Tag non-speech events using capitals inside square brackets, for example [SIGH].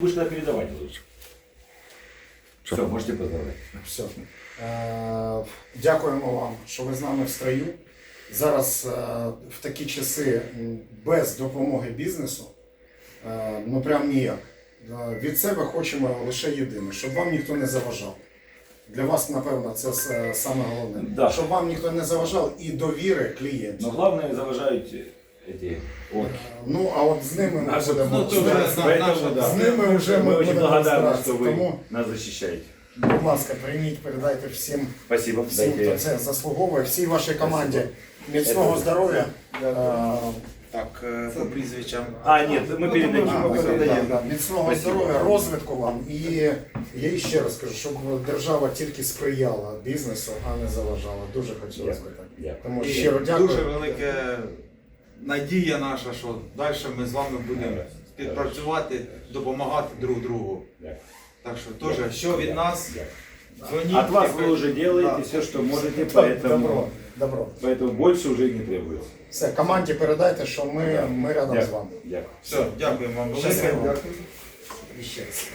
Будешь тогда передавать лучше. Все, можете поздравлять. [LAUGHS] Все. Е, Дякуємо вам, що ви з нами в строю. Зараз е, в такі часи м, без допомоги бізнесу, е, ну прям ніяк. Е, Від себе хочемо лише єдине, щоб вам ніхто не заважав. Для вас, напевно, це с- саме головне. Да. Щоб вам ніхто не заважав і довіри клієнтів. Но главное заважают эти орки. Ну, а от з ними ми Наши- будемо. ну, то вже з- зна- Поэтому, да. З ними вже ми Мы очень будемо благодарны, розбиратися. что вы Тому, нас защищаете. будь ласка, прийміть, передайте всім. Спасибо. всім, хто Дайте. це заслуговує, всій вашій команді міцного Це- здоров'я. Е, Так, е, по прізвищам. А, нет, мы передаем. а, Мы да, передаем. да, Міцного Спасибо. здоров'я, розвитку вам. І я і ще раз кажу, щоб держава тільки сприяла бізнесу, а не заважала. Дуже хотілося б Дякую. так. Дякую. Тому І щиро дякую. Дуже велика надія наша, що далі ми з вами будемо співпрацювати, допомагати друг другу. Дякую. Так що теж, що від нас, дзвоніть. От вас і вы уже делаете Да. все, что можете, Добро, поэтому, добро. поэтому больше уже не требуется. Все, команді передайте, що ми, ми рядом з вами. Дякую. Все, дякуємо вам велике. Щасливо. І ще раз.